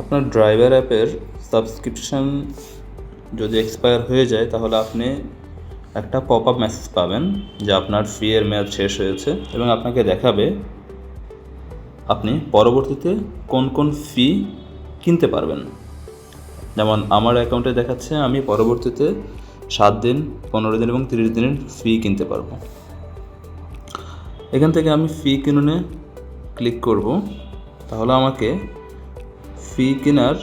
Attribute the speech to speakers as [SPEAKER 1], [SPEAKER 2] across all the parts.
[SPEAKER 1] আপনার ড্রাইভার অ্যাপের সাবস্ক্রিপশন যদি এক্সপায়ার হয়ে যায়, তাহলে আপনি একটা পপ আপ মেসেজ পাবেন যে আপনার ফি এর মেয়াদ শেষ হয়েছে এবং আপনাকে দেখাবে আপনি পরবর্তীতে কোন কোন ফি কিনতে পারবেন। যেমন আমার অ্যাকাউন্টে দেখাচ্ছে, আমি পরবর্তীতে সাত দিন, পনেরো দিন এবং তিরিশ দিনের ফি কিনতে পারব। এখান থেকে আমি ফি কিনুনে ক্লিক করব। তাহলে আমাকে ফি কেনার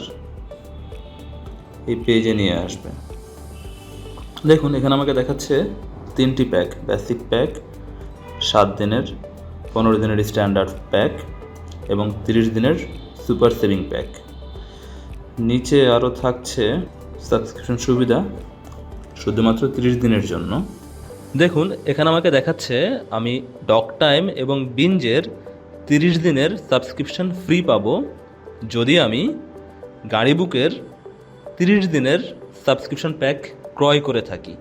[SPEAKER 1] এই পেজে নিয়ে আসবে। দেখুন, এখানে আমাকে দেখাচ্ছে তিনটি প্যাক বেসিক প্যাক সাত দিনের, পনেরো দিনের স্ট্যান্ডার্ড প্যাক এবং তিরিশ দিনের সুপার সেভিং প্যাক নিচে আরও থাকছে সাবস্ক্রিপশন সুবিধা, শুধুমাত্র তিরিশ দিনের জন্য। দেখুন, এখানে আমাকে দেখাচ্ছে আমি ডক টাইম এবং বিঞ্জের তিরিশ দিনের সাবস্ক্রিপশন ফ্রি পাবো। যদি আমি গাড়ি বুকের তিরিশ দিনের সাবস্ক্রিপশন প্যাক ক্রয় করে থাকি।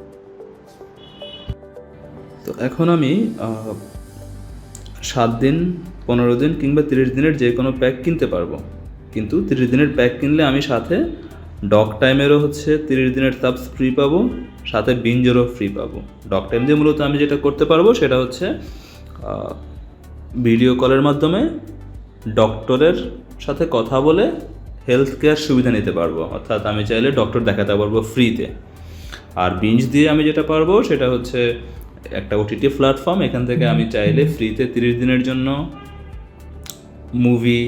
[SPEAKER 1] তো এখন আমি সাত দিন, পনেরো দিন কিংবা তিরিশ দিনের যে কোনো প্যাক কিনতে পারব। কিন্তু তিরিশ দিনের প্যাক কিনলে আমি সাথে ডক টাইমেরও হচ্ছে তিরিশ দিনের সাবস ফ্রি পাবো, সাথে বিঞ্জেরও ফ্রি পাবো। ডক টাইম দিয়ে মূলত আমি যেটা করতে পারব সেটা হচ্ছে ভিডিও কলের মাধ্যমে ডক্টরের সাথে কথা বলে হেলথ কেয়ার সুবিধা নিতে পারব। অর্থাৎ আমি চাইলে ডক্টর দেখাতে পারব ফ্রিতে আর বিঞ্জ দিয়ে আমি যেটা পারব সেটা হচ্ছে একটা ওটিটি প্ল্যাটফর্ম এখান থেকে আমি চাইলে ফ্রিতে তিরিশ দিনের জন্য মুভি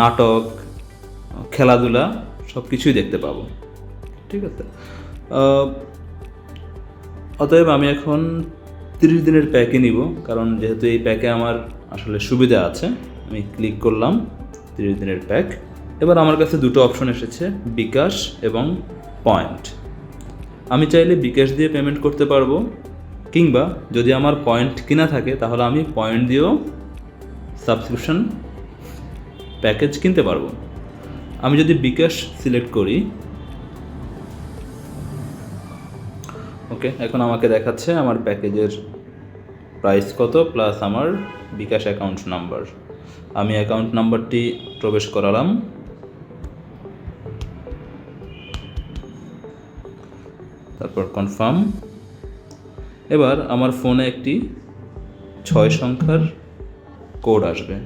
[SPEAKER 1] নাটক, খেলাধুলা সব কিছুই দেখতে পাবো। ঠিক আছে? অতএব আমি এখন তিরিশ দিনের প্যাকে নিব, কারণ যেহেতু এই প্যাকে আমার আসলে সুবিধা আছে। আমি ক্লিক করলাম, তিরিশ দিনের প্যাক এবার আমার কাছে দুটো অপশন এসেছে, বিকাশ এবং পয়েন্ট আমি চাইলে বিকাশ দিয়ে পেমেন্ট করতে পারব, কিংবা যদি আমার পয়েন্ট কিনা থাকে, তাহলে আমি পয়েন্ট দিয়েও সাবস্ক্রিপশন প্যাকেজ কিনতে পারব। আমি যদি বিকাশ সিলেক্ট করি ওকে এখন আমাকে দেখাচ্ছে আমার প্যাকেজের প্রাইস কত প্লাস আমার বিকাশ অ্যাকাউন্ট নাম্বার আমি অ্যাকাউন্ট নাম্বারটি প্রবেশ করালাম। তারপর কনফার্ম এবার আমার ফোনে একটি ছয় সংখ্যার কোড আসবে।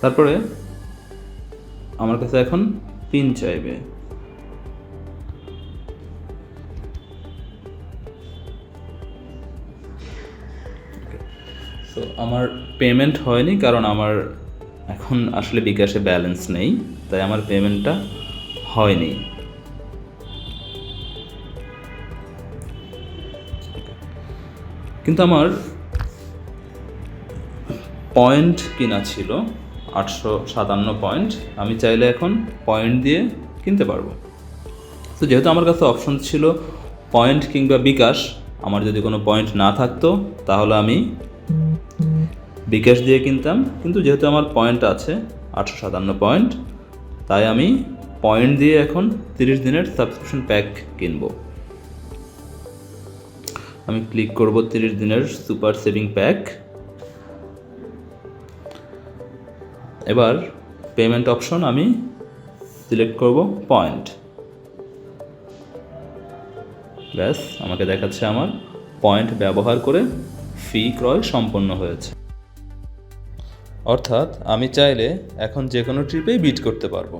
[SPEAKER 1] তারপরে আমার কাছে এখন পিন চাইবে। সো আমার পেমেন্ট হয়নি কারণ আমার এখন আসলে বিকাশে ব্যালেন্স নেই, তাই আমার পেমেন্টটা হয়নি। কিন্তু আমার পয়েন্ট কিনা ছিল, আটশো সাতান্ন পয়েন্ট আমি চাইলে এখন পয়েন্ট দিয়ে কিনতে পারব। তো যেহেতু আমার কাছে অপশন ছিল পয়েন্ট কিংবা বিকাশ, আমার যদি কোনো পয়েন্ট না থাকতো, তাহলে আমি বিকাশ দিয়ে কিনতাম, কিন্তু যেহেতু আমার পয়েন্ট আছে, আটশো সাতান্ন পয়েন্ট তাই আমি পয়েন্ট দিয়ে এখন তিরিশ দিনের সাবস্ক্রিপশন প্যাক কিনবো। আমি ক্লিক করব তিরিশ দিনের সুপার সেভিং প্যাক এবার পেমেন্ট অপশন আমি সিলেক্ট করব পয়েন্ট ব্যাস, আমাকে দেখাচ্ছে আমার পয়েন্ট ব্যবহার করে ফি ক্রয় সম্পন্ন হয়েছে। অর্থাৎ আমি চাইলে এখন যে কোনো ট্রিপেই বিট করতে পারব।